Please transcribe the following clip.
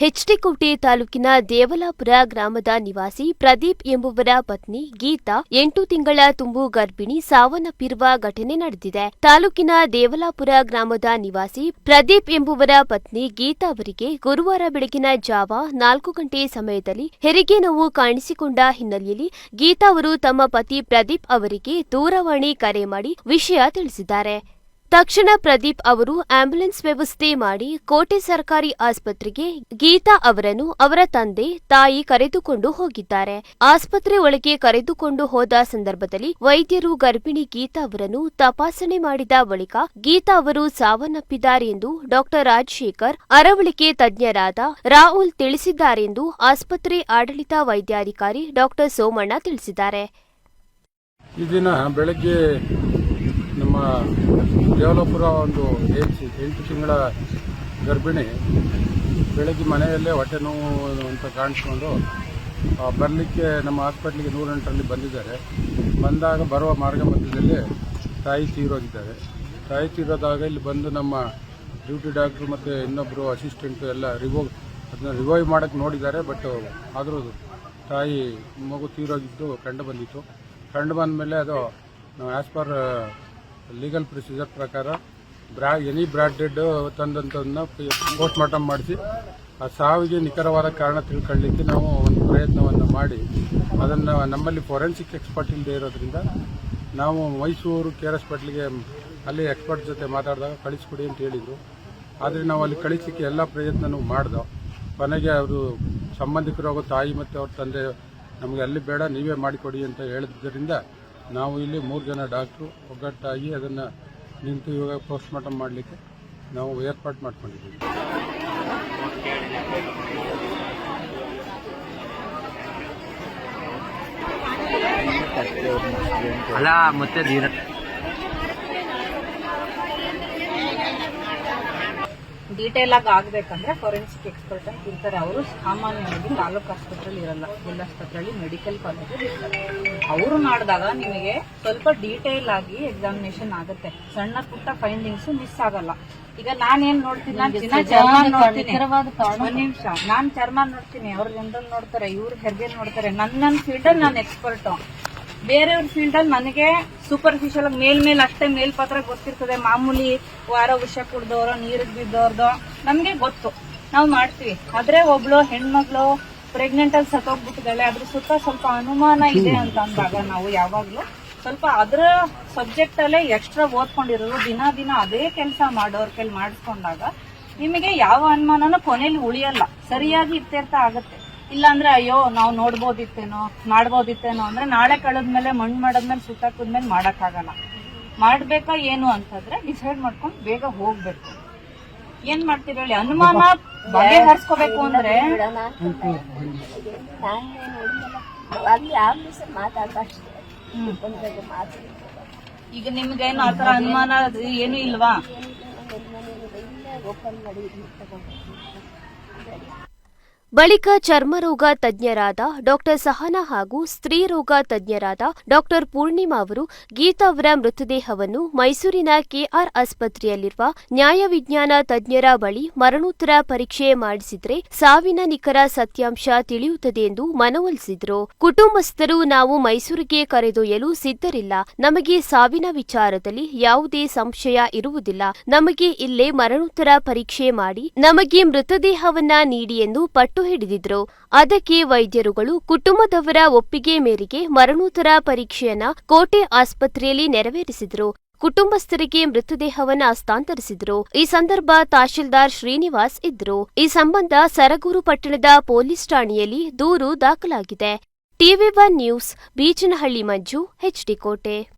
ಹೆಚ್ಡಿಕೋಟೆ ತಾಲೂಕಿನ ದೇವಲಾಪುರ ಗ್ರಾಮದ ನಿವಾಸಿ ಪ್ರದೀಪ್ ಎಂಬುವರ ಪತ್ನಿ ಗೀತಾ ಎಂಟು ತಿಂಗಳ ತುಂಬು ಗರ್ಭಿಣಿ ಸಾವನ್ನಪ್ಪಿರುವ ಘಟನೆ ನಡೆದಿದೆ. ತಾಲೂಕಿನ ದೇವಲಾಪುರ ಗ್ರಾಮದ ನಿವಾಸಿ ಪ್ರದೀಪ್ ಎಂಬುವರ ಪತ್ನಿ ಗೀತಾ ಅವರಿಗೆ ಗುರುವಾರ ಬೆಳಗಿನ ಜಾವ ನಾಲ್ಕು ಗಂಟೆ ಸಮಯದಲ್ಲಿ ಹೆರಿಗೆ ನೋವು ಕಾಣಿಸಿಕೊಂಡ ಹಿನ್ನೆಲೆಯಲ್ಲಿ ಗೀತಾ ಅವರು ತಮ್ಮ ಪತಿ ಪ್ರದೀಪ್ ಅವರಿಗೆ ದೂರವಾಣಿ ಕರೆ ಮಾಡಿ ವಿಷಯ ತಿಳಿಸಿದ್ದಾರೆ. ತಕ್ಷಣ ಪ್ರದೀಪ್ ಅವರು ಆಂಬ್ಯುಲೆನ್ಸ್ ವ್ಯವಸ್ಥೆ ಮಾಡಿ ಕೋಟೆ ಸರ್ಕಾರಿ ಆಸ್ಪತ್ರೆಗೆ ಗೀತಾ ಅವರನ್ನು ಅವರ ತಂದೆ, ತಾಯಿ ಕರೆದುಕೊಂಡು ಹೋಗಿದ್ದಾರೆ. ಆಸ್ಪತ್ರೆ ಒಳಗೆ ಕರೆದುಕೊಂಡು ಹೋದ ಸಂದರ್ಭದಲ್ಲಿ ವೈದ್ಯರು ಗರ್ಭಿಣಿ ಗೀತಾ ಅವರನ್ನು ತಪಾಸಣೆ ಮಾಡಿದ ಬಳಿಕ ಗೀತಾ ಅವರು ಸಾವನ್ನಪ್ಪಿದ್ದಾರೆ ಎಂದು ಡಾಕ್ಟರ್ ರಾಜಶೇಖರ್, ಅರವಳಿಕೆ ತಜ್ಞರಾದ ರಾಹುಲ್ ತಿಳಿಸಿದ್ದಾರೆಂದು ಆಸ್ಪತ್ರೆ ಆಡಳಿತ ವೈದ್ಯಾಧಿಕಾರಿ ಡಾಕ್ಟರ್ ಸೋಮಣ್ಣ ತಿಳಿಸಿದ್ದಾರೆ. ಈ ದಿನ ಬೆಳಗ್ಗೆ ನಮ್ಮ ದೇವಲಾಪುರ ಒಂದು ಏಜ್ ಎಂಟು ತಿಂಗಳ ಗರ್ಭಿಣಿ ಬೆಳಗ್ಗೆ ಮನೆಯಲ್ಲೇ ಹೊಟ್ಟೆ ನೋವು ಅಂತ ಕಾಣಿಸ್ಕೊಂಡು ಬರಲಿಕ್ಕೆ ನಮ್ಮ ಹಾಸ್ಪಿಟ್ಲಿಗೆ ನೂರೆಂಟರಲ್ಲಿ ಬಂದಿದ್ದಾರೆ. ಬಂದಾಗ ಬರುವ ಮಾರ್ಗ ಮಧ್ಯದಲ್ಲಿ ತಾಯಿ ತೀರೋಗಿದ್ದಾರೆ. ತಾಯಿ ತೀರೋದಾಗ ಇಲ್ಲಿ ಬಂದು ನಮ್ಮ ಡ್ಯೂಟಿ ಡಾಕ್ಟ್ರು ಮತ್ತು ಇನ್ನೊಬ್ಬರು ಅಸಿಸ್ಟೆಂಟು ಎಲ್ಲ ರಿವೋ ಅದನ್ನ ರಿವೈವ್ ಮಾಡೋಕ್ಕೆ ನೋಡಿದ್ದಾರೆ, ಬಟ್ ಆದರೂ ತಾಯಿ ಮಗು ತೀರೋಗಿದ್ದು ಕಂಡು ಬಂದಿತ್ತು. ಕಂಡು ಬಂದ ಮೇಲೆ ಅದು ನಾವು ಆ್ಯಸ್ ಪರ್ ಲೀಗಲ್ ಪ್ರೊಸೀಜರ್ ಪ್ರಕಾರ ಬ್ರಾ ಎನಿ ಬ್ರಾಡ್ ಡೆಡ್ ತಂದಂಥದನ್ನ ಪೋಸ್ಟ್ ಮಾರ್ಟಮ್ ಮಾಡಿಸಿ, ಆ ಸಾವಿಗೆ ನಿಖರವಾದ ಕಾರಣ ತಿಳ್ಕೊಳ್ಳಿಕ್ಕೆ ನಾವು ಒಂದು ಪ್ರಯತ್ನವನ್ನು ಮಾಡಿ, ಅದನ್ನು ನಮ್ಮಲ್ಲಿ ಫೊರೆನ್ಸಿಕ್ ಎಕ್ಸ್ಪರ್ಟ್ ಇಲ್ಲದೆ ಇರೋದ್ರಿಂದ ನಾವು ಮೈಸೂರು ಕೆ ಆರ್ ಹಾಸ್ಪಿಟ್ಲಿಗೆ ಅಲ್ಲಿ ಎಕ್ಸ್ಪರ್ಟ್ ಜೊತೆ ಮಾತಾಡಿದಾಗ ಕಳಿಸ್ಕೊಡಿ ಅಂತ ಹೇಳಿದರು. ಆದರೆ ನಾವು ಅಲ್ಲಿ ಕಳಿಸಲಿಕ್ಕೆ ಎಲ್ಲ ಪ್ರಯತ್ನನೂ ಮಾಡ್ದೋ. ಕೊನೆಗೆ ಅವರು ಸಂಬಂಧಿಕರು ತಾಯಿ ಮತ್ತು ಅವ್ರ ತಂದೆ, ನಮಗೆ ಅಲ್ಲಿ ಬೇಡ, ನೀವೇ ಮಾಡಿಕೊಡಿ ಅಂತ ಹೇಳಿದ್ದರಿಂದ ನಾವು ಇಲ್ಲಿ ಮೂರು ಜನ ಡಾಕ್ಟ್ರು ಒಗ್ಗಟ್ಟಾಗಿ ಅದನ್ನು ನಿಂತು ಇವಾಗ ಪೋಸ್ಟ್ ಮಾರ್ಟಮ್ ಮಾಡಲಿಕ್ಕೆ ನಾವು ಏರ್ಪಾಟ್ ಮಾಡ್ಕೊಂಡಿದ್ದೀವಿ. ಅಲ್ಲ, ಮತ್ತೆ ಡೀಟೇಲ್ ಆಗಿ ಆಗ್ಬೇಕಂದ್ರೆ ಫೊರೆನ್ಸಿಕ್ ಎಕ್ಸ್ಪರ್ಟ್ ಅಂತ ಇರ್ತಾರೆ ಅವರು. ಸಾಮಾನ್ಯವಾಗಿ ತಾಲೂಕು ಆಸ್ಪತ್ರೆಯಲ್ಲಿ ಇರಲ್ಲ. ಜಿಲ್ಲಾ ಆಸ್ಪತ್ರೆಯಲ್ಲಿ ಮೆಡಿಕಲ್ ಕಾಲೇಜ್ ಇರ್ತಾರೆ. ಅವರು ಮಾಡಿದಾಗ ನಿಮಗೆ ಸ್ವಲ್ಪ ಡೀಟೇಲ್ ಆಗಿ ಎಕ್ಸಾಮಿನೇಷನ್ ಆಗುತ್ತೆ. ಸಣ್ಣ ಪುಟ್ಟ ಫೈಂಡಿಂಗ್ಸ್ ಮಿಸ್ ಆಗಲ್ಲ. ಈಗ ನಾನೇನ್ ನೋಡ್ತೀನಿ? ನಾನು ದಿನ ಚರ್ಮ ನೋಡ್ತೀನಿ. ಒಂದ್ ನಿಮಿಷ. ನಾನ್ ಚರ್ಮ ನೋಡ್ತೀನಿ. ಅವ್ರ ಜನರಲ್ ನೋಡ್ತಾರೆ ಇವ್ರ ಹೆರಿಗೆ ನೋಡ್ತಾರೆ. ನನ್ನ ನನ್ನ ಫೀಲ್ಡ್ ಅಲ್ಲಿ ನಾನು ಎಕ್ಸ್ಪರ್ಟ್ ಬೇರೆಯವ್ರ ಫೀಲ್ಡ್ ಅಲ್ಲಿ ನನಗೆ ಸೂಪರ್ಫಿಷಿಯಲ್ ಮೇಲ್ ಮೇಲ್ಮೇಲೆ ಅಷ್ಟೇ ಮೇಲ್ಪಾತ್ರ ಗೊತ್ತಿರ್ತದೆ. ಮಾಮೂಲಿ ವಾರ ವಿಷ ಕುಡ್ದವ್ರ ನೀರಿಗೆ ಬಿದ್ದವ್ರದ್ದು ನಮಗೆ ಗೊತ್ತು. ನಾವು ಮಾಡ್ತೀವಿ. ಆದ್ರೆ ಒಬ್ಳು ಹೆಣ್ಮಗ್ಳು ಪ್ರೆಗ್ನೆಂಟ್ ಅಲ್ಲಿ ಸತ್ತೋಗ್ಬಿಟ್ಟಿದ್ದಾಳೆ. ಅದ್ರ ಸುತ್ತ ಸ್ವಲ್ಪ ಅನುಮಾನ ಇದೆ ಅಂತ ಅಂದಾಗ ನಾವು ಯಾವಾಗ್ಲೂ ಸ್ವಲ್ಪ ಅದ್ರ ಸಬ್ಜೆಕ್ಟ್ ಅಲ್ಲೇ ಎಕ್ಸ್ಟ್ರಾ ಓದ್ಕೊಂಡಿರೋದು. ದಿನ ದಿನ ಅದೇ ಕೆಲಸ ಮಾಡೋರ್ ಕೈಲಿ ಮಾಡಿಸ್ಕೊಂಡಾಗ ನಿಮಗೆ ಯಾವ ಅನುಮಾನನೂ ಕೊನೆಯಲ್ಲಿ ಉಳಿಯಲ್ಲ. ಸರಿಯಾಗಿ ಇತ್ಯರ್ಥ ಆಗತ್ತೆ. ಇಲ್ಲಾಂದ್ರೆ ಅಯ್ಯೋ, ನಾವು ನೋಡ್ಬೋದಿತ್ತೇನೋ, ಮಾಡ್ಬೋದಿತ್ತೇನೋ ಅಂದ್ರೆ ನಾಳೆ ಕಳೆದ್ಮೇಲೆ, ಮಣ್ಣು ಮಾಡಿದ್ಮೇಲೆ ಸುತ್ತಾಕದ್ಮೇಲೆ ಮಾಡೋಕ್ಕಾಗಲ್ಲ. ಮಾಡ್ಬೇಕಾ ಏನು ಅಂತಂದ್ರೆ ಡಿಸೈಡ್ ಮಾಡ್ಕೊಂಡು ಬೇಗ ಹೋಗ್ಬೇಕು. ಏನ್ ಮಾಡ್ತೀರಿ ಹೇಳಿ? ಅನುಮಾನ ಬಗೆಹರಿಸ್ಕೋಬೇಕು ಅಂದ್ರೆ? ಈಗ ನಿಮ್ಗೇನು ಆತರ ಅನುಮಾನ ಏನು ಇಲ್ವಾ? ಬಳಿಕ ಚರ್ಮರೋಗ ತಜ್ಞರಾದ ಡಾಕ್ಟರ್ ಸಹನಾ ಹಾಗೂ ಸ್ತ್ರೀ ರೋಗ ತಜ್ಞರಾದ ಡಾಕ್ಟರ್ ಪೂರ್ಣಿಮಾ ಅವರು ಗೀತಾ ಅವರ ಮೃತದೇಹವನ್ನು ಮೈಸೂರಿನ ಕೆಆರ್ ಆಸ್ಪತ್ರೆಯಲ್ಲಿರುವ ನ್ಯಾಯವಿಜ್ಞಾನ ತಜ್ಞರ ಬಳಿ ಮರಣೋತ್ತರ ಪರೀಕ್ಷೆ ಮಾಡಿಸಿದ್ರೆ ಸಾವಿನ ನಿಖರ ಸತ್ಯಾಂಶ ತಿಳಿಯುತ್ತದೆ ಎಂದು ಮನವೊಲಿಸಿದರು. ಕುಟುಂಬಸ್ಥರು ನಾವು ಮೈಸೂರಿಗೆ ಕರೆದೊಯ್ಯಲು ಸಿದ್ಧರಿಲ್ಲ. ನಮಗೆ ಸಾವಿನ ವಿಚಾರದಲ್ಲಿ ಯಾವುದೇ ಸಂಶಯ ಇರುವುದಿಲ್ಲ. ನಮಗೆ ಇಲ್ಲೇ ಮರಣೋತ್ತರ ಪರೀಕ್ಷೆ ಮಾಡಿ ನಮಗೆ ಮೃತದೇಹವನ್ನ ನೀಡಿ ಎಂದು ಪಟ್ಟು ಹಿಡಿದಿದ್ರು. ಅದಕ್ಕೆ ವೈದ್ಯರುಗಳು ಕುಟುಂಬದವರ ಒಪ್ಪಿಗೆ ಮೇರೆಗೆ ಮರಣೋತ್ತರ ಪರೀಕ್ಷೆಯನ್ನ ಕೋಟೆ ಆಸ್ಪತ್ರೆಯಲ್ಲಿ ನೆರವೇರಿಸಿದ್ರು. ಕುಟುಂಬಸ್ಥರಿಗೆ ಮೃತದೇಹವನ್ನ ಹಸ್ತಾಂತರಿಸಿದ್ರು ಈ ಸಂದರ್ಭ ತಹಶೀಲ್ದಾರ್ ಶ್ರೀನಿವಾಸ್ ಇದ್ರು. ಈ ಸಂಬಂಧ ಸರಗೂರು ಪಟ್ಟಣದ ಪೊಲೀಸ್ ಠಾಣೆಯಲ್ಲಿ ದೂರು ದಾಖಲಾಗಿದೆ. TV one news, Beechanahalli Manju HD Kote.